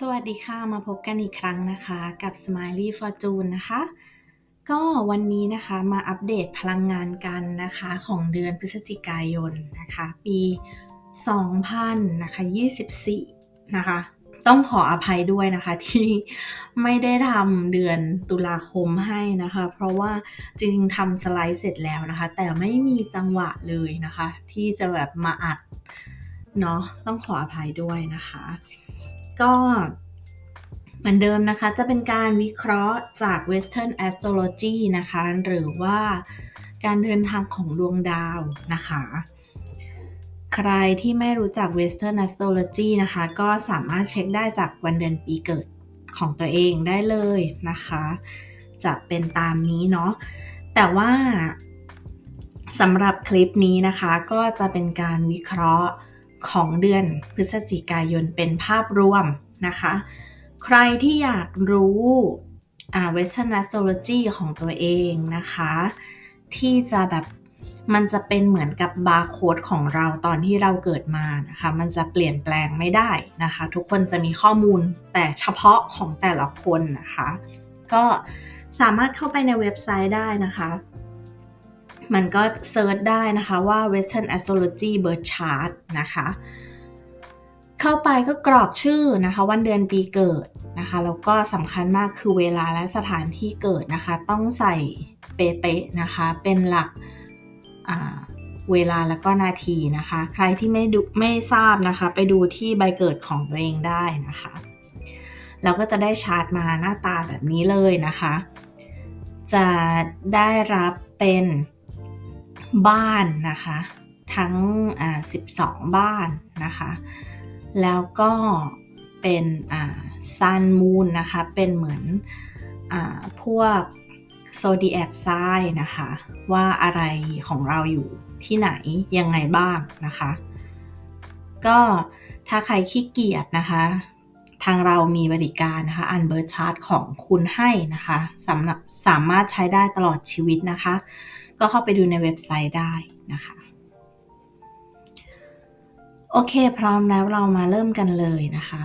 สวัสดีค่ะ มาพบกันอีกครั้งนะคะกับ Smiley Fortune นะคะ ก็วันนี้นะคะมาอัปเดตพลังงานกันนะคะของเดือนพฤศจิกายนนะคะ ปี 2000นะคะ24 นะคะ ต้องขออภัยด้วยนะคะที่ไม่ได้ทำเดือนตุลาคมให้นะคะ เพราะว่าจริงๆทำสไลด์เสร็จแล้วนะคะ แต่ไม่มีจังหวะเลยนะคะ ที่จะแบบมาอัดเนาะต้องขออภัยด้วยนะคะ ก็เหมือนเดิมนะคะ จะเป็นการวิเคราะห์จาก Western Astrology นะคะ หรือว่าการเดินทางของดวงดาวนะคะ ใครที่ไม่รู้จัก Western Astrology นะคะ ก็สามารถเช็คได้จากวันเดือนปีเกิดของตัวเองได้เลยนะคะ จะเป็นตามนี้เนาะ แต่ว่าสำหรับคลิปนี้นะคะ ก็จะเป็นการวิเคราะห์ ของเดือนพฤศจิกายนเป็นภาพรวมนะคะ ใครที่อยากรู้อ่า Western Astrology ของตัวเองนะคะ ที่จะแบบมันจะเป็นเหมือนกับบาร์โค้ดของเราตอนที่เราเกิดมานะคะ มันจะเปลี่ยนแปลงไม่ได้นะคะ ทุกคนจะมีข้อมูลแต่เฉพาะของแต่ละคนนะคะ ก็สามารถเข้าไปในเว็บไซต์ได้นะคะ มันก็เซิร์ชได้นะคะว่า Western Astrology Birth Chart นะคะ เข้าไปก็กรอกชื่อนะคะวันเดือนปีเกิดนะคะแล้วก็สำคัญมากคือเวลาและสถานที่เกิดนะคะ ต้องใส่เป๊ะๆนะคะ เป็นหลักเวลาแล้วก็นาทีนะคะ ใครที่ไม่ดูไม่ทราบนะคะ ไปดูที่ใบเกิดของตัวเองได้นะคะเราก็จะได้ชาร์ตมาหน้าตาแบบนี้เลยนะคะ จะได้รับเป็น บ้านนะคะ ทั้ง 12 บ้านนะคะ แล้วก็เป็นซันมูนนะคะ เป็นเหมือนอพวกโซดีแอกไซนะคะ ว่าอะไรของเราอยู่ที่ไหน ยังไงบ้างนะคะ ก็ถ้าใครขี้เกียจนะคะ ทางเรามีบริการนะคะ อันเบอร์ชาร์ตของคุณให้นะคะสำหรับสามารถใช้ได้ตลอดชีวิตนะคะ ก็เข้าไปดูในเว็บไซต์ได้นะคะ โอเค พร้อมแล้วเรามาเริ่มกันเลยนะคะ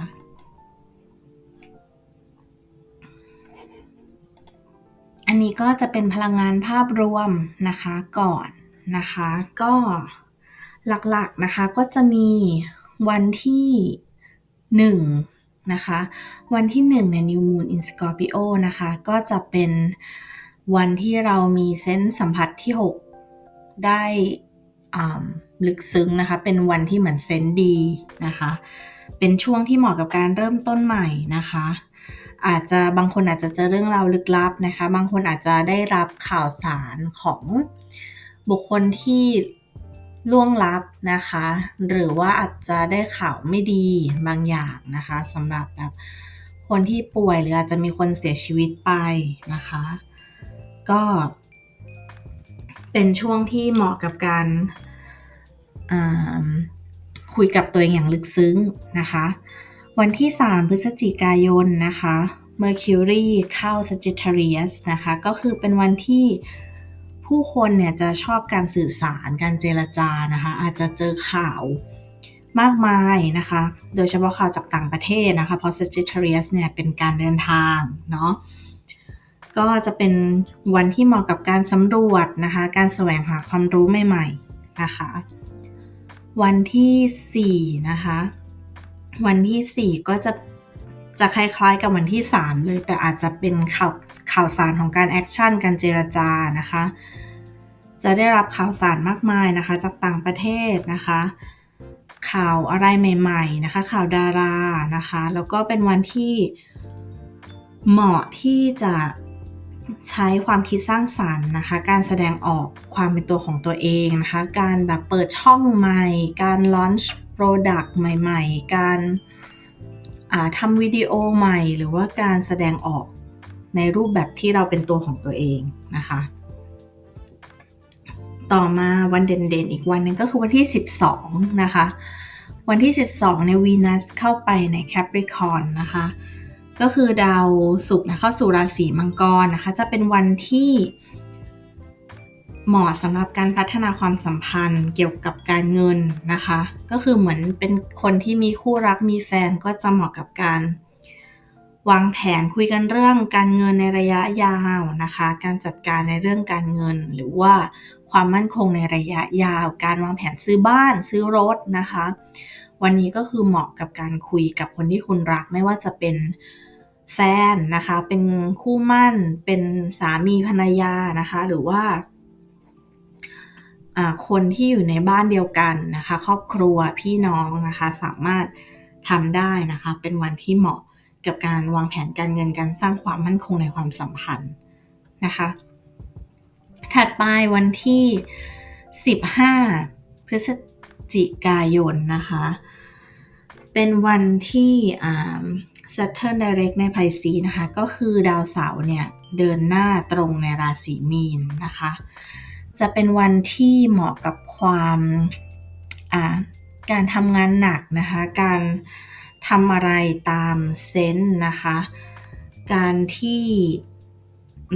อันนี้ก็จะเป็นพลังงานภาพรวมนะคะก่อนนะคะ ก็หลักๆนะคะก็จะมีวันที่1นะคะ วันที่1ใน New Moon in Scorpio นะคะ ก็จะเป็น วันที่เรามีเซนส์สัมผัสที่ 6 ได้ลึกซึ้งนะคะ เป็นวันที่เหมือนเซนดีนะคะ เป็นช่วงที่เหมาะกับการเริ่มต้นใหม่นะคะ อาจจะบางคนอาจจะเจอเรื่องราวลึกลับนะคะ บางคนอาจจะได้รับข่าวสารของบุคคลที่ล่วงลับนะคะ หรือว่าอาจจะได้ข่าวไม่ดีบางอย่างนะคะสำหรับแบบคนที่ป่วยหรืออาจจะมีคนเสียชีวิตไปนะคะ ก็เป็นช่วงที่เหมาะกับการคุยกับตัวเองอย่างลึกซึ้งนะคะ วันที่ 3 พฤศจิกายนนะคะ Mercury เข้า Sagittarius นะคะ ก็คือเป็นวันที่ผู้คนเนี่ยจะชอบการสื่อสารการเจรจานะคะ อาจจะเจอข่าวมากมายนะคะ โดยเฉพาะข่าวจากต่างประเทศนะคะ เพราะ Sagittarius เนี่ยเป็นการเดินทางเนาะ ก็จะเป็นวันที่เหมาะกับการสำรวจนะคะ การแสวงหาความรู้ใหม่ๆนะคะ วันที่4นะคะ วันที่ 4 ก็จะจะคล้ายๆกับวันที่ 3 เลย แต่อาจจะเป็นข่าวข่าวสารของการแอคชั่นการเจรจานะคะ จะได้รับข่าวสารมากมายนะคะ จากต่างประเทศนะคะ ข่าวอะไรใหม่ ๆนะคะ ข่าวดารานะคะ แล้วก็เป็นวันที่เหมาะที่จะ ใช้ความคิดสร้างสารรค์นะคะ การแสดงออกความเป็นตัวของตัวเองนะคะ การแบบเปิดช่องใหม่ การลอนช์โปรดักต์ใหม่ ๆ การทำวิดีโอใหม่ หรือว่าการแสดงออกในรูปแบบที่เราเป็นตัวของตัวเองนะคะ ต่อมาวันเด่นๆ อีกวันนึงก็คือวันที่ 12 นะคะ วันที่ 12ในวีนัสเข้าไปในแคปริคอนนะคะ ก็คือดาวศุกร์นะเข้าสู่ราศีมังกรนะคะ จะเป็นวันที่เหมาะสำหรับการพัฒนาความสัมพันธ์เกี่ยวกับการเงินนะคะ ก็คือเหมือนเป็นคนที่มีคู่รักมีแฟนก็จะเหมาะกับการวางแผนคุยกันเรื่องการเงินในระยะยาวนะคะ การจัดการในเรื่องการเงิน หรือว่าความมั่นคงในระยะยาว การวางแผนซื้อบ้านซื้อรถนะคะ วันนี้ก็คือเหมาะกับการคุยกับคนที่คุณรักไม่ว่าจะเป็น แฟนนะคะ เป็นคู่มั่น เป็นสามีภรรยานะคะ หรือว่าคนที่อยู่ในบ้านเดียวกันนะคะ ครอบครัวพี่น้องนะคะ สามารถทำได้นะคะ เป็นวันที่เหมาะกับการวางแผนการเงินการสร้างความมั่นคงในความสัมพันธ์นะคะ ถัดไปวันที่ 15 พฤศจิกายนนะคะ เป็นวันที่ Saturn Direct ในไพซีนะคะ ก็คือดาวเสาร์เนี่ย เดินหน้าตรงในราศีมีนนะคะ จะเป็นวันที่เหมาะกับความการทำงานหนักนะคะ การทำอะไรตามเซนส์นะคะ การที่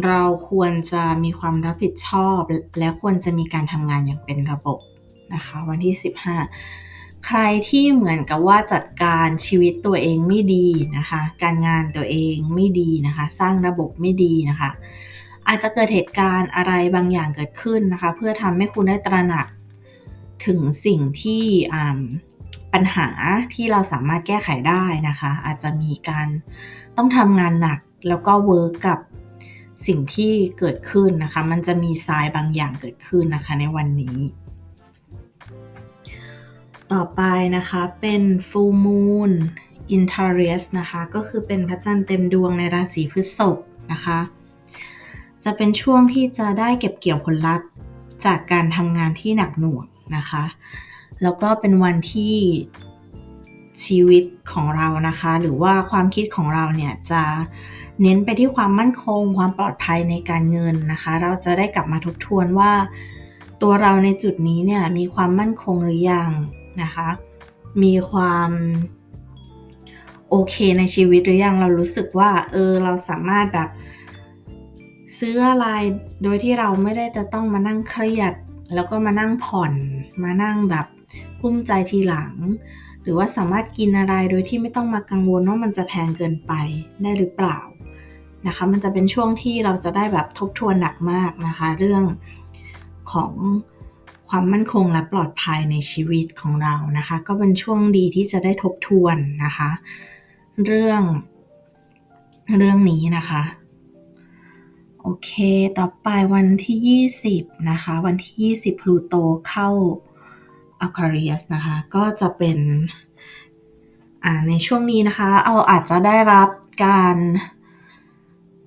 เราควรจะมีความรับผิดชอบ และควรจะมีการทำงานอย่างเป็นระบบนะคะ วันที่ 15 ใครที่เหมือนกับว่าจัดการชีวิตตัวเองไม่ดีนะคะ การงานตัวเองไม่ดีนะคะ สร้างระบบไม่ดีนะคะ อาจจะเกิดเหตุการณ์อะไรบางอย่างเกิดขึ้นนะคะ เพื่อทำให้คุณได้ตระหนักถึงสิ่งที่ปัญหาที่เราสามารถแก้ไขได้นะคะ อาจจะมีการต้องทำงานหนักแล้วก็เวิร์กกับสิ่งที่เกิดขึ้นนะคะ มันจะมีทรายบางอย่างเกิดขึ้นนะคะในวันนี้ ต่อไปนะคะเป็น full moon in Taurus นะคะ ก็คือเป็นพระจันทร์เต็มดวงในราศีพฤษภนะคะ จะเป็นช่วงที่จะได้เก็บเกี่ยวผลลัพธ์จากการทำงานที่หนักหน่วงนะคะ แล้วก็เป็นวันที่ชีวิตของเรานะคะ หรือว่าความคิดของเราเนี่ยจะเน้นไปที่ความมั่นคง ความปลอดภัยในการเงินนะคะ เราจะได้กลับมาทบทวนว่า ตัวเราในจุดนี้เนี่ยมีความมั่นคงหรือยัง นะคะ มีความโอเคในชีวิตหรือยังเรารู้สึกว่าเออเราสามารถแบบซื้ออะไรโดยที่เราไม่ได้จะต้องมานั่งเครียด แล้วก็มานั่งผ่อนมานั่งแบบกุ้มใจทีหลัง หรือว่าสามารถกินอะไรโดยที่ไม่ต้องมากังวลว่ามันจะแพงเกินไปได้หรือเปล่านะคะ มันจะเป็นช่วงที่เราจะได้แบบทบทวนหนักมากนะคะ เรื่องของ ความมั่นคงและปลอดภัยในชีวิตของเรานะคะ ก็เป็นช่วงดีที่จะได้ทบทวนนะคะ เรื่องเรื่องนี้นะคะ โอเค ต่อไปวันที่ 20 นะคะ วันที่ 20พลูโตเข้า Aquarius นะคะ ก็จะเป็นในช่วงนี้นะคะ เอาอาจจะได้รับการ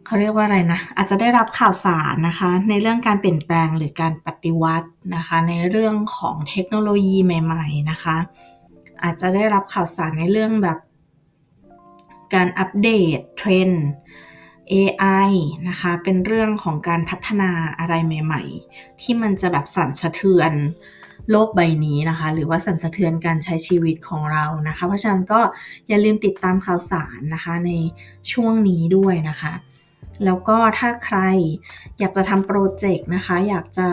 เขาเรียกว่าอะไรนะ อาจจะได้รับข่าวสารนะคะ ในเรื่องการเปลี่ยนแปลงหรือการปฏิวัตินะคะ ในเรื่องของเทคโนโลยีใหม่ ๆ นะคะ อาจจะได้รับข่าวสารในเรื่องแบบ การอัปเดตเทรนด์ AI นะคะ เป็นเรื่องของการพัฒนาอะไรใหม่ ๆ ที่มันจะแบบสั่นสะเทือนโลกใบนี้นะคะ หรือว่าสั่นสะเทือนการใช้ชีวิตของเรานะคะ เพราะฉะนั้นก็อย่าลืมติดตามข่าวสารนะคะในช่วงนี้ด้วยนะคะ แล้วก็ถ้าใครอยากจะทำโปรเจกต์นะคะ อยากจะ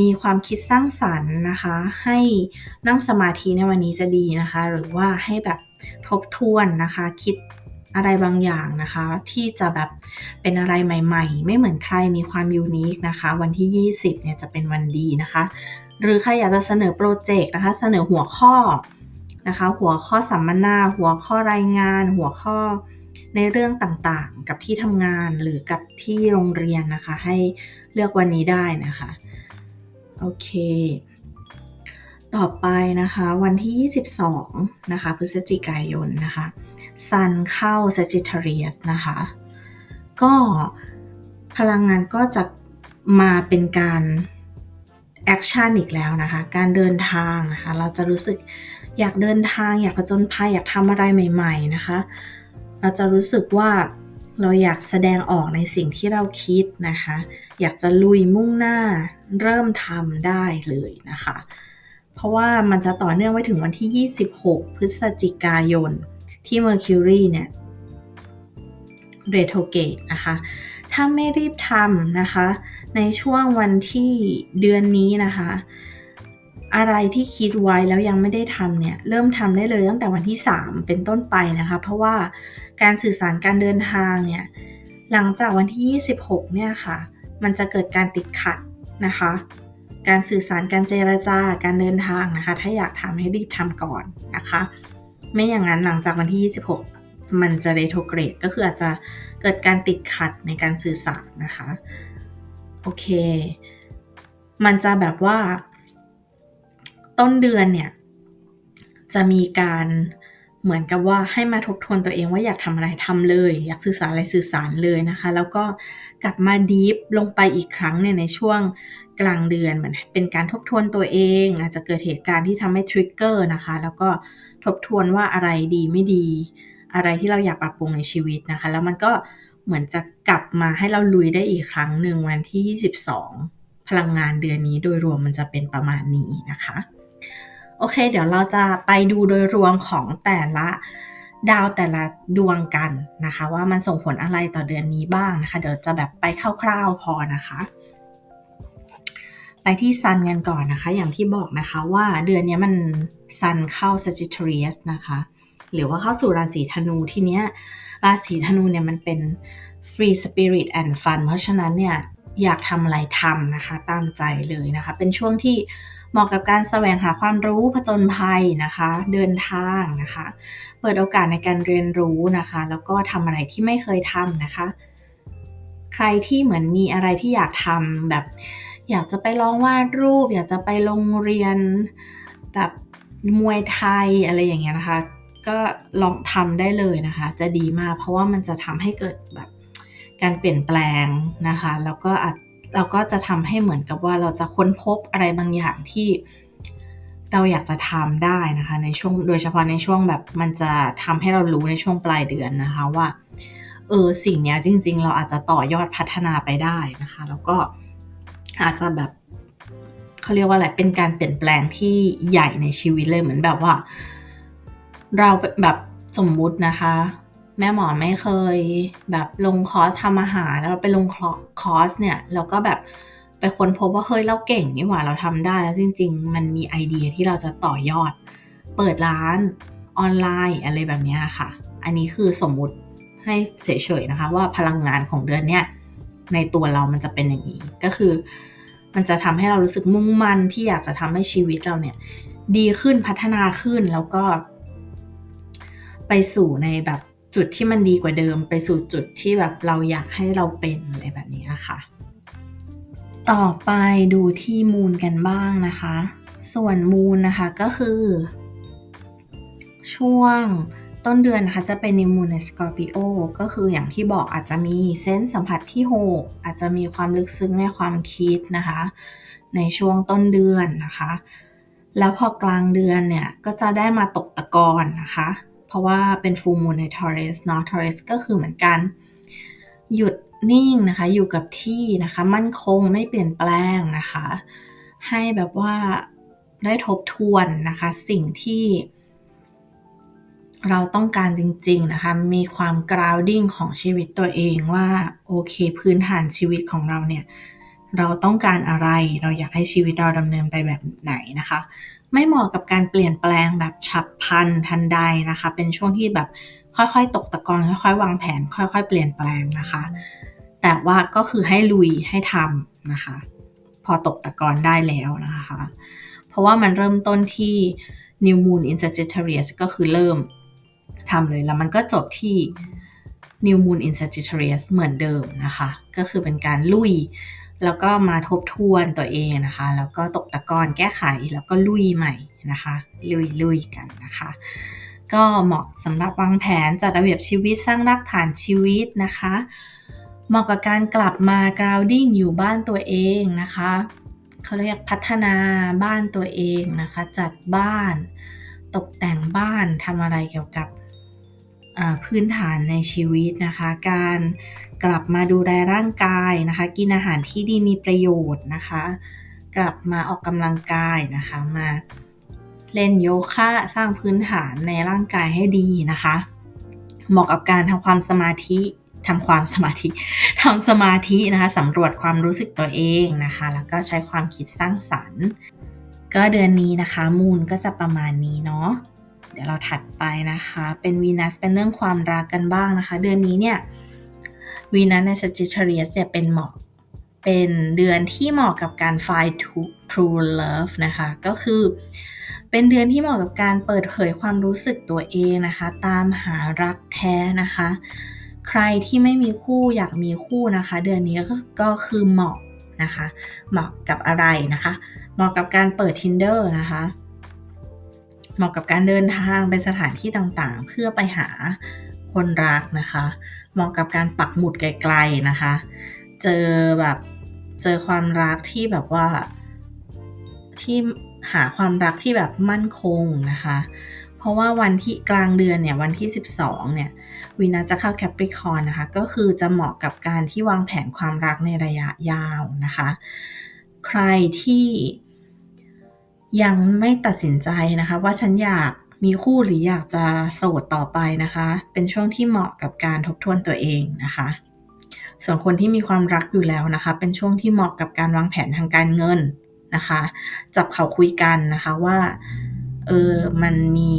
มีความคิดสร้างสรรค์นะคะ ให้นั่งสมาธิในวันนี้จะดีนะคะ หรือว่าให้แบบทบทวนนะคะ คิดอะไรบางอย่างนะคะ ที่จะแบบเป็นอะไรใหม่ๆ ไม่เหมือนใครมีความยูนิคนะคะ วันที่ 20เนี่ยจะเป็นวันดีนะคะ หรือใครอยากจะเสนอโปรเจกต์นะคะ เสนอหัวข้อนะคะ หัวข้อสัมมนา หัวข้อรายงาน หัวข้อ ในเรื่องต่างๆ กับที่ทำงานหรือกับที่โรงเรียนนะคะ ให้เลือกวันนี้ได้นะคะ โอเค ต่อไปนะคะ วันที่ 22 นะคะ พฤศจิกายนนะคะซันเข้า Sagittarius นะคะ ก็พลังงานก็จะมาเป็นการแอคชั่นอีกแล้วนะคะ การเดินทางนะคะ เราจะรู้สึกอยากเดินทางอยากผจญภัยอยากทำอะไรใหม่ ๆ นะคะ เราจะรู้สึกว่าเราอยากแสดงออกในสิ่งที่เราคิดนะคะ อยากจะลุยมุ่งหน้าเริ่มทำได้เลยนะคะ เพราะว่ามันจะต่อเนื่องไว้ถึงวันที่ 26 พฤศจิกายน ที่ Mercury เนี่ยเรโทเกตนะคะ ถ้าไม่รีบทำนะคะ ในช่วงวันที่เดือนนี้นะคะ อะไรที่คิดไว้แล้วยังไม่ได้ทำเนี่ยเริ่มทำได้เลยตั้งแต่วันที่ 3 เป็นต้นไปนะคะ เพราะว่าการสื่อสารการเดินทางเนี่ยหลังจากวันที่ 26 เนี่ยค่ะ มันจะเกิดการติดขัดนะคะ การสื่อสารการเจรจาการเดินทางนะคะ ถ้าอยากทำให้รีบทำก่อนนะคะ ไม่อย่างนั้นหลังจากวันที่ 26 มันจะเรโทรเกรดก็คืออาจจะเกิดการติดขัดในการสื่อสารนะคะ โอเค มันจะแบบว่า ต้นเดือนเนี่ย จะมีการเหมือนกับว่าให้มาทบทวนตัวเองว่าอยากทำอะไรทำเลย อยากสื่อสารอะไรสื่อสารเลยนะคะ แล้วก็กลับมาดีฟลงไปอีกครั้งเนี่ยในช่วงกลางเดือนเหมือนเป็นการทบทวนตัวเอง อาจจะเกิดเหตุการณ์ที่ทำให้ทริกเกอร์นะคะ แล้วก็ทบทวนว่าอะไรดีไม่ดี อะไรที่เราอยากปรับปรุงในชีวิตนะคะ แล้วมันก็เหมือนจะกลับมาให้เราลุยได้อีกครั้งหนึ่งวันที่ 22 พลังงานเดือนนี้โดยรวมมันจะเป็นประมาณนี้นะคะ โอเค เดี๋ยวเราจะไปดูโดยรวมของแต่ละดาวแต่ละดวงกันนะคะ ว่ามันส่งผลอะไรต่อเดือนนี้บ้างนะคะ เดี๋ยวจะแบบไปคร่าวๆพอนะคะ ไปที่ซันกันก่อนนะคะ อย่างที่บอกนะคะว่าเดือนนี้มันซันเข้า Sagittarius นะคะ หรือว่าเข้าสู่ราศีธนูทีเนี้ยราศีธนูเนี่ยมันเป็น free spirit and fun เพราะฉะนั้นเนี่ยอยากทำอะไรทำนะคะ ตามใจเลยนะคะ เป็นช่วงที่ เหมาะกับการแสวงหาความรู้ผจญภัยนะคะ เดินทางนะคะ เปิดโอกาสในการเรียนรู้นะคะ แล้วก็ทำอะไรที่ไม่เคยทำนะคะ ใครที่เหมือนมีอะไรที่อยากทำแบบ อยากจะไปลองวาดรูป อยากจะไปโรงเรียนแบบมวยไทยอะไรอย่างเงี้ยนะคะ ก็ลองทำได้เลยนะคะ จะดีมากเพราะว่ามันจะทำให้เกิดแบบการเปลี่ยนแปลงนะคะ แล้วก็อาจ เราก็จะทำให้เหมือนกับว่าเราจะค้นพบอะไรบางอย่างที่เราอยากจะทำได้นะคะ ในช่วงโดยเฉพาะในช่วงแบบมันจะทำให้เรารู้ในช่วงปลายเดือนนะคะว่าเออสิ่งนี้จริง ๆ เราอาจจะต่อยอดพัฒนาไปได้นะคะ แล้วก็อาจจะแบบเขาเรียกว่าอะไรเป็นการเปลี่ยนแปลงที่ใหญ่ในชีวิตเลยเหมือนแบบว่า เราแบบสมมุตินะคะ แม่หมอไม่เคยแบบลงคอร์สทำอาหารแล้วไปลงคอร์สเนี่ยเราก็แบบไปค้นพบว่าเฮ้ยเราเก่งนี่หว่าเราทำได้แล้วจริง ๆ มันมีไอเดียที่เราจะต่อยอด เปิดร้านออนไลน์อะไรแบบนี้ค่ะ อันนี้คือสมมุติให้เฉยๆนะคะ ว่าพลังงานของเดือนเนี้ยในตัวเรามันจะเป็นอย่างนี้ ก็คือ มันจะทำให้เรารู้สึกมุ่งมั่นที่อยากจะทำให้ชีวิตเราเนี่ย ดีขึ้นพัฒนาขึ้นแล้วก็ ไปสู่ในแบบ จุดที่มันดีกว่าเดิมไปสู่จุดที่แบบเราอยากให้เราเป็นอะไรแบบนี้ค่ะ ต่อไปดูที่มูลกันบ้างนะคะ ส่วนมูลนะคะก็คือ ช่วงต้นเดือนนะคะจะเป็นนิวมูนในสกอร์ปิโอก็คืออย่างที่บอกอาจจะมีเซนส์สัมผัสที่ 6 อาจจะมีความลึกซึ้งในความคิดนะคะ ในช่วงต้นเดือนนะคะ แล้วพอกลางเดือนเนี่ยก็จะได้มาตกตะกอนนะคะ เพราะว่าเป็นฟูมูลในทอร์เรสเนาะทอร์เรสก็คือเหมือนกัน หยุดนิ่งนะคะ อยู่กับที่นะคะ มั่นคงไม่เปลี่ยนแปลงนะคะ ให้แบบว่าได้ทบทวนนะคะ สิ่งที่ เราต้องการจริง ๆ นะคะ มีความกราวดิ้งของชีวิตตัวเองว่า โอเค พื้นฐานชีวิตของเราเนี่ย เราต้องการอะไร เราอยากให้ชีวิตเราดำเนินไปแบบไหนนะคะ ไม่เหมาะกับการเปลี่ยนแปลงแบบฉับพลันทันใดนะคะ เป็นช่วงที่แบบค่อยๆ ตกตะกอนค่อยๆ วางแผน ค่อย ๆ เปลี่ยนแปลงนะคะ แต่ว่าก็คือให้ลุยให้ทำนะคะ พอตกตะกอนได้แล้วนะคะ เพราะว่ามันเริ่มต้นที่ New Moon in Sagittarius ก็คือเริ่มทำเลยแล้วมันก็จบที่ New Moon in Sagittarius เหมือนเดิมนะคะ ก็คือเป็นการลุย แล้วก็มาทบทวนตัวเองนะคะ แล้วก็ตกตะกอนแก้ไขแล้วก็ลุยใหม่นะคะ ลุยลุยกันนะคะ ก็เหมาะสำหรับวางแผนจัดระเบียบชีวิตสร้างรากฐานชีวิตนะคะ เหมาะกับการกลับมากราวดิ้งอยู่บ้านตัวเองนะคะเขาเรียกพัฒนาบ้านตัวเองนะคะ จัดบ้าน ตกแต่งบ้านทำอะไรเกี่ยวกับ พื้นฐานในชีวิตนะคะ การกลับมาดูแลร่างกายนะคะ กินอาหารที่ดีมีประโยชน์นะคะ กลับมาออกกำลังกายนะคะมาเล่นโยคะสร้างพื้นฐานในร่างกายให้ดีนะคะ เหมาะกับการทำความสมาธิทำความสมาธิทำสมาธินะคะสำรวจความรู้สึกตัวเองนะคะ แล้วก็ใช้ความคิดสร้างสรรค์ ก็เดือนนี้นะคะ มูนก็จะประมาณนี้เนาะ ดี๋ยวเราถัดไปนะคะ เป็นวีนัสเป็นเรื่องความรักกันบ้างนะคะ เดือนนี้เนี่ยวีนัสใน Sagittarius เนี่ยเป็นเหมาะเป็นเดือนที่เหมาะกับการ find true love นะคะ ก็คือเป็นเดือนที่เหมาะกับการเปิดเผยความรู้สึกตัวเองนะคะ ตามหารักแท้นะคะ ใครที่ไม่มีคู่อยากมีคู่นะคะ เดือนนี้ก็ก็คือเหมาะนะคะ เหมาะกับอะไรนะคะ เหมาะกับการเปิด tinder นะคะ เหมาะกับการเดินทางไปสถานที่ต่างๆ เพื่อไปหาคนรักนะคะ เหมาะกับการปักหมุดไกลๆนะคะ เจอแบบเจอความรักที่แบบว่าที่หาความรักที่แบบมั่นคงนะคะ เพราะว่าวันที่กลางเดือนเนี่ยวันที่ 12เนี่ยวีนาจะเข้าแคปริคอนนะคะ ก็คือจะเหมาะกับการที่วางแผนความรักในระยะยาวนะคะ ใครที่ ยังไม่ตัดสินใจนะคะ ว่าฉันอยากมีคู่หรืออยากจะโสดต่อไปนะคะ เป็นช่วงที่เหมาะกับการทบทวนตัวเองนะคะ ส่วนคนที่มีความรักอยู่แล้วนะคะ เป็นช่วงที่เหมาะกับการวางแผนทางการเงินนะคะ จับเขาคุยกันนะคะว่าเออมันมี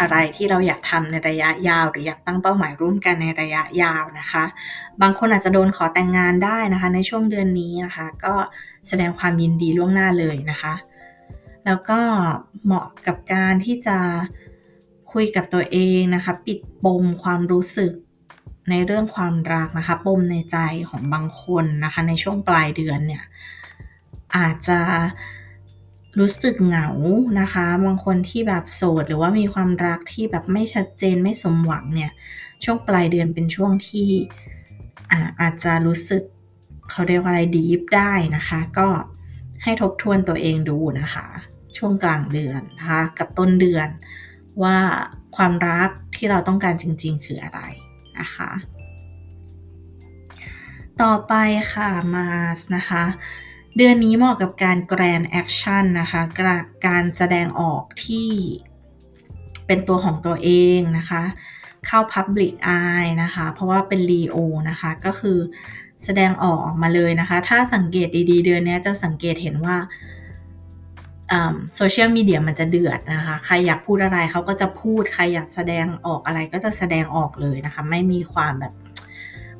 อะไรที่เราอยากทำในระยะยาว หรืออยากตั้งเป้าหมายร่วมกันในระยะยาวนะคะ บางคนอาจจะโดนขอแต่งงานได้นะคะ ในช่วงเดือนนี้นะคะ ก็แสดงความยินดีล่วงหน้าเลยนะคะ แล้วก็เหมาะกับการที่จะคุยกับตัวเองนะคะ ปิดปมความรู้สึกในเรื่องความรักนะคะ ปมในใจของบางคนนะคะ ในช่วงปลายเดือนเนี่ยอาจจะ รู้สึกเหงานะคะ บางคนที่แบบโสด หรือว่ามีความรักที่แบบไม่ชัดเจนไม่สมหวังเนี่ย ช่วงปลายเดือนเป็นช่วงที่อาอาจจะรู้สึกเขาเรียกว่าอะไรดีฟได้นะคะ ก็ให้ทบทวนตัวเองดูนะคะ ช่วงกลางเดือนนะคะกับต้นเดือนว่าความรักที่เราต้องการจริงๆ คืออะไรนะคะ ต่อไปค่ะมาสนะคะ เดือนนี้เหมาะกับการ grand action นะคะ การแสดงออกที่เป็นตัวของตัวเองนะคะ เข้า public eye นะคะ เพราะว่าเป็น Leo นะคะ ก็คือแสดงออกออกมาเลยนะคะ ถ้าสังเกตดีๆ เดือนนี้จะสังเกตเห็นว่าโซเชียลมีเดียมันจะเดือดนะคะ ใครอยากพูดอะไรเขาก็จะพูด ใครอยากแสดงออกอะไรก็จะแสดงออกเลยนะคะ ไม่มีความแบบ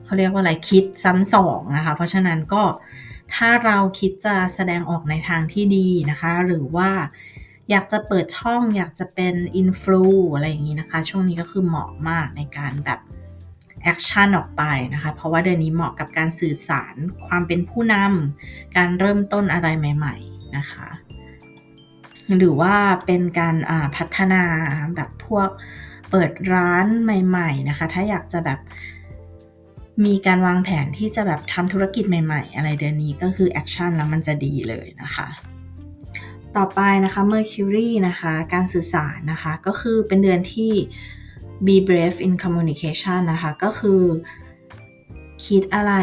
เขาเรียกว่าอะไรคิดซ้ำสองนะคะ เพราะฉะนั้นก็ ถ้าเราคิดจะแสดงออกในทางที่ดีนะคะ หรือว่าอยากจะเปิดช่องอยากจะเป็นอินฟลูอะไรอย่างนี้นะคะ ช่วงนี้ก็คือเหมาะมากในการแบบแอคชั่นออกไปนะคะ เพราะว่าเดือนนี้เหมาะกับการสื่อสารความเป็นผู้นำการเริ่มต้นอะไรใหม่ ๆนะคะ หรือว่าเป็นการพัฒนาแบบพวกเปิดร้านใหม่ ๆ นะคะ ถ้าอยากจะแบบ มีการวางแผนที่จะแบบทำธุรกิจใหม่ๆ อะไรเดือนนี้ก็คือแอคชั่นแล้วมันจะดีเลยนะคะ ต่อไปนะคะ Mercury นะคะ การสื่อสารนะคะ ก็คือเป็นเดือนที่ be brave in communication นะคะ ก็คือ คิดอะไร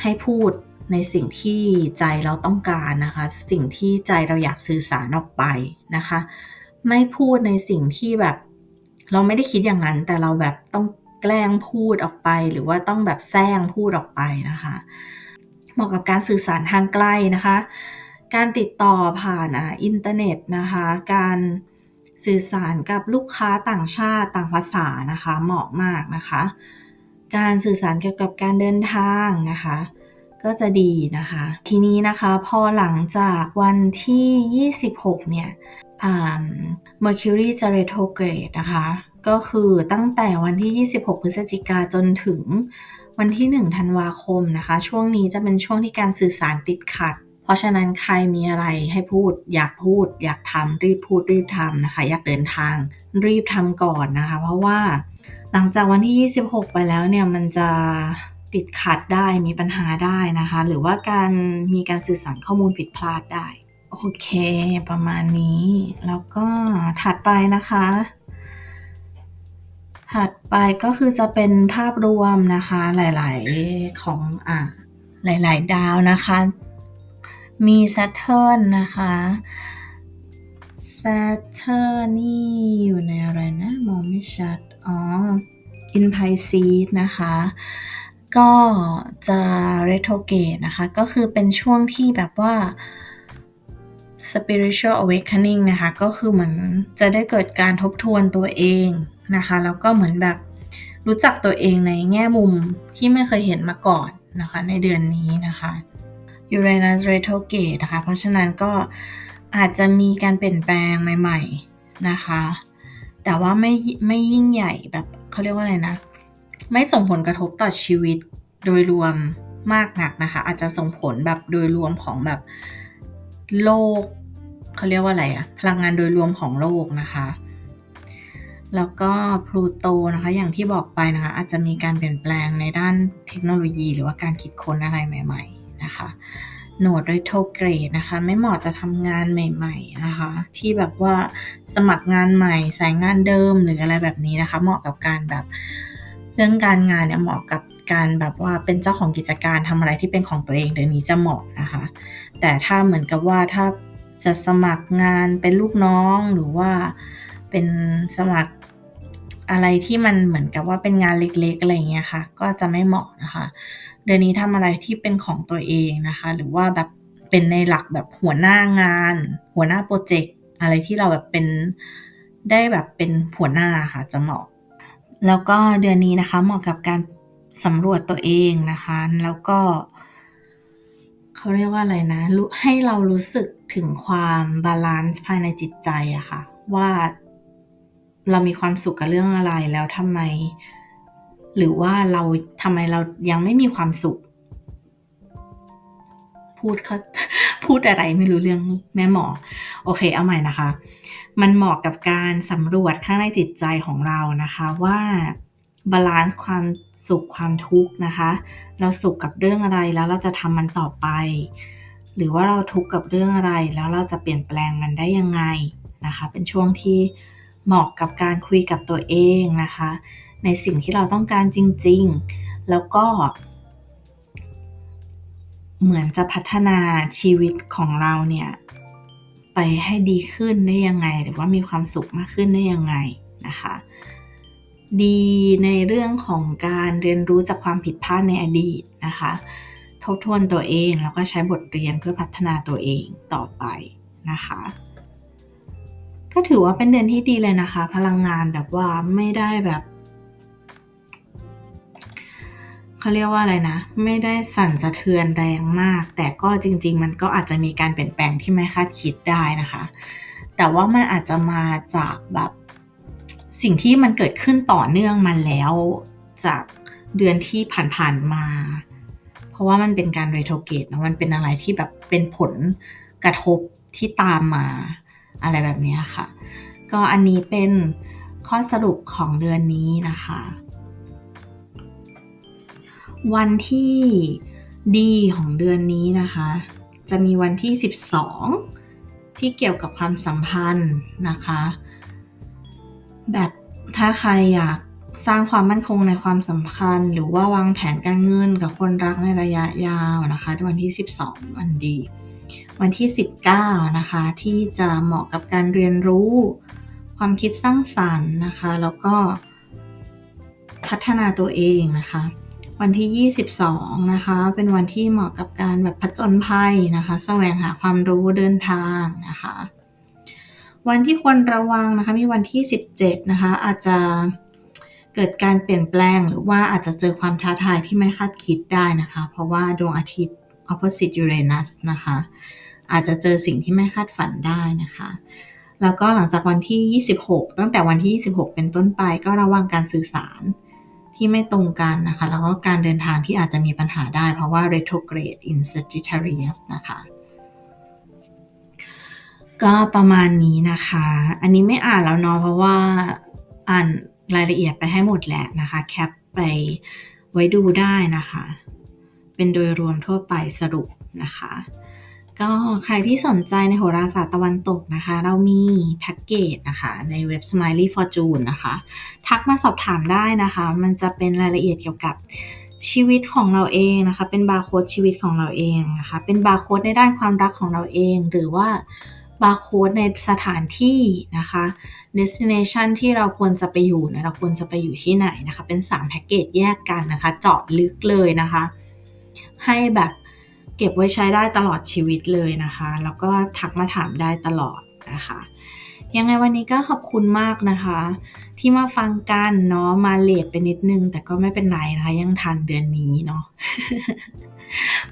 ให้พูดในสิ่งที่ใจเราต้องการนะคะ สิ่งที่ใจเราอยากสื่อสารออกไปนะคะ ไม่พูดในสิ่งที่แบบ เราไม่ได้คิดอย่างนั้นแต่เราแบบต้อง แกล้งพูดออกไป หรือว่าต้องแบบแซงพูดออกไปนะคะ เหมาะกับการสื่อสารทางไกลนะคะ การติดต่อผ่านอินเทอร์เน็ตนะคะ การสื่อสารกับลูกค้าต่างชาติต่างภาษานะคะ เหมาะมากนะคะ การสื่อสารเกี่ยวกับการเดินทางนะคะ ก็จะดีนะคะ ทีนี้นะคะพอหลังจากวันที่ 26 เนี่ย Mercury จะ retrograde นะคะ ก็คือตั้งแต่วันที่ 26 พฤศจิกาจนถึงวันที่ 1 ธันวาคมนะคะ ช่วงนี้จะเป็นช่วงที่การสื่อสารติดขัด เพราะฉะนั้นใครมีอะไรให้พูด อยากพูด อยากทำรีบพูดรีบทำนะคะ อยากเดินทาง รีบทำก่อนนะคะ เพราะว่าหลังจากวันที่ 26 ไปแล้วเนี่ยมันจะติดขัดได้มีปัญหาได้นะคะ หรือว่าการมีการสื่อสารข้อมูลผิดพลาดได้ โอเค ประมาณนี้ แล้วก็ถัดไปนะคะ ถัดไปก็คือจะเป็นภาพรวมนะคะ หลายๆของอ่าหลายๆ ดาวนะคะ มี Saturn นะคะ Saturn นี่อยู่ในอะไรนะ มองไม่ชัด อ๋อ In Pisces นะคะ ก็จะ retrograde นะคะ ก็คือเป็นช่วงที่แบบว่า spiritual awakening นะคะ ก็คือเหมือนจะได้เกิดการทบทวนตัวเอง นะคะแล้วก็เหมือนแบบรู้จักตัวเองในแง่มุมที่ไม่เคยเห็นมาก่อนนะคะในเดือนนี้นะคะ Uranus retrograde นะคะเพราะฉะนั้นก็อาจจะมีการเปลี่ยนแปลงใหม่ๆนะคะ แต่ว่าไม่ไม่ยิ่งใหญ่แบบเขาเรียกว่าอะไรนะ ไม่ส่งผลกระทบต่อชีวิตโดยรวมมากหนักนะคะ อาจจะส่งผลแบบโดยรวมของแบบโลกเขาเรียกว่าอะไรอะพลังงานโดยรวมของโลกนะคะ แล้วก็พลูโตนะคะ อย่างที่บอกไปนะคะ อาจจะมีการเปลี่ยนแปลงในด้านเทคโนโลยี หรือว่าการคิดค้นอะไรใหม่ ๆ นะคะโหนดด้วยโทเกรดนะคะ ไม่เหมาะจะทำงานใหม่ ๆนะคะ ที่แบบว่าสมัครงานใหม่ สายงานเดิมหรืออะไรแบบนี้นะคะ เหมาะกับการแบบเรื่องการงานเนี่ยเหมาะกับการแบบว่าเป็นเจ้าของกิจการทำอะไรที่เป็นของตัวเองเดี๋ยวนี้จะเหมาะนะคะ แต่ถ้าเหมือนกับว่าถ้าจะสมัครงานเป็นลูกน้องหรือว่าเป็นสมัคร อะไรที่มันเหมือนกับว่าเป็นงานเล็กๆอะไรเงี้ยค่ะ ก็จะไม่เหมาะนะคะ เดือนนี้ทำอะไรที่เป็นของตัวเองนะคะ หรือว่าแบบเป็นในหลักแบบหัวหน้างาน หัวหน้าโปรเจกต์อะไรที่เราแบบเป็นได้แบบเป็นหัวหน้าค่ะจะเหมาะ แล้วก็เดือนนี้นะคะเหมาะกับการสำรวจตัวเองนะคะ แล้วก็เขาเรียกว่าอะไรนะให้เรารู้สึกถึงความบาลานซ์ภายในจิตใจอะค่ะ ว่า เรามีความสุขกับเรื่องอะไรแล้วทำไม หรือว่าเราทำไมเรายังไม่มีความสุข พูดเขาพูดอะไรไม่รู้เรื่องแม่หมอ โอเค เอาใหม่นะคะ มันเหมาะกับการสำรวจข้างในจิตใจของเรานะคะว่าบาลานซ์ความสุขความทุกข์นะคะ เราสุขกับเรื่องอะไรแล้วเราจะทำมันต่อไป หรือว่าเราทุกข์กับเรื่องอะไรแล้วเราจะเปลี่ยนแปลงมันได้ยังไงนะคะ เป็นช่วงที่ เหมาะกับการคุยกับตัวเองนะคะ ในสิ่งที่เราต้องการจริง ๆ แล้วก็ เหมือนจะพัฒนาชีวิตของเราเนี่ย ไปให้ดีขึ้นได้ยังไง หรือว่ามีความสุขมากขึ้นได้ยังไงนะคะ ดีในเรื่องของการเรียนรู้จากความผิดพลาดในอดีตนะคะทบทวนตัวเองแล้วก็ใช้บทเรียนเพื่อพัฒนาตัวเองต่อไปนะคะ ก็ถือว่าเป็นเดือนที่ดีเลยนะคะ พลังงานแบบว่าไม่ได้แบบเขาเรียกว่าอะไรนะ ไม่ได้สั่นสะเทือนแรงมาก แต่ก็จริง ๆ มันก็อาจจะมีการเปลี่ยนแปลงที่ไม่คาดคิดได้นะคะ แต่ว่ามันอาจจะมาจากแบบสิ่งที่มันเกิดขึ้นต่อเนื่องมาแล้วจากเดือนที่ผ่านๆมา เพราะว่ามันเป็นการเรโทเกตนะมันเป็นอะไรที่แบบเป็นผลกระทบที่ตามมา อะไรแบบนี้ค่ะ ก็อันนี้เป็นข้อสรุปของเดือนนี้นะคะ วันที่ดีของเดือนนี้นะคะ จะมีวันที่ 12 ที่เกี่ยวกับความสัมพันธ์นะคะ แบบถ้าใครอยากสร้างความมั่นคงในความสัมพันธ์ หรือว่าวางแผนการเงินกับคนรักในระยะยาวนะคะวันที่ 12 วันดี วันที่ 19 นะคะ ที่จะเหมาะกับการเรียนรู้ ความคิดสร้างสรรค์นะคะ แล้วก็พัฒนาตัวเองนะคะ วันที่ 22 นะคะ เป็นวันที่เหมาะกับการแบบผจญภัยนะคะแสวงหาความรู้เดินทางนะคะ วันที่ควรระวังนะคะมีวันที่ 17 นะคะ อาจจะเกิดการเปลี่ยนแปลงหรือว่าอาจจะเจอความท้าทายที่ไม่คาดคิดได้นะคะ เพราะว่าดวงอาทิตย์ opposite Uranus นะคะ อาจจะเจอสิ่งที่ไม่คาดฝันได้นะคะ แล้วก็หลังจากวันที่ 26 ตั้งแต่วันที่ 26 เป็นต้นไปก็ระวังการสื่อสารที่ไม่ตรงกันนะคะ แล้วก็การเดินทางที่อาจจะมีปัญหาได้เพราะว่า retrograde in Sagittarius นะคะ ก็ประมาณนี้นะคะ อันนี้ไม่อ่านแล้วเนาะเพราะว่าอ่านรายละเอียดไปให้หมดแหละนะคะ แคปไปไว้ดูได้นะคะ เป็นโดยรวมทั่วไปสรุปนะคะ ก็ใครที่สนใจในโหราศาสตร์ตะวันตกนะคะ เรามีแพ็กเกจนะคะ ในเว็บ Smiley Fortune นะคะ ทักมาสอบถามได้นะคะ มันจะเป็นรายละเอียดเกี่ยวกับชีวิตของเราเองนะคะ เป็นบาร์โค้ดชีวิตของเราเองนะคะ เป็นบาร์โค้ดในด้านความรักของเราเอง หรือว่าบาร์โค้ดในสถานที่นะคะ destination ที่เราควรจะไปอยู่นะเราควรจะไปอยู่ที่ไหนนะคะ เป็น3แพ็กเกจแยกกันนะคะ เจาะลึกเลยนะคะ ให้แบบ ก็บไว้ใช้ได้ตลอดชีวิตเลยนะคะ แล้วก็ทักมาถามได้ตลอดนะคะ ยังไงวันนี้ก็ขอบคุณมากนะคะ ที่มาฟังกันเนาะมาเลทไปนิดนึง แต่ก็ไม่เป็นไรนะคะ ยังทันเดือนนี้เนาะ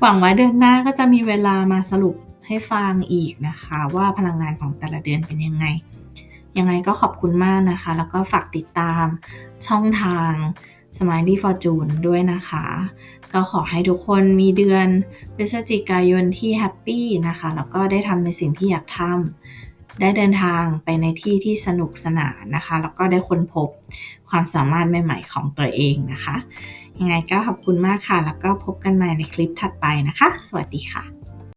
หวังว่าเดือนหน้าก็จะมีเวลามาสรุปให้ฟังอีกนะคะ ว่าพลังงานของแต่ละเดือนเป็นยังไง ยังไงก็ขอบคุณมากนะคะ แล้วก็ฝากติดตามช่องทาง Smiley Fortune ด้วยนะคะ ก็ขอให้ทุกคนมีเดือนพฤศจิกายนที่แฮปปี้นะคะ แล้วก็ได้ทำในสิ่งที่อยากทำได้เดินทางไปในที่ที่สนุกสนานนะคะ แล้วก็ได้ค้นพบความสามารถใหม่ ๆ ของตัวเองนะคะ ยังไงก็ขอบคุณมากค่ะ แล้วก็พบกันใหม่ในคลิปถัดไปนะคะ สวัสดีค่ะ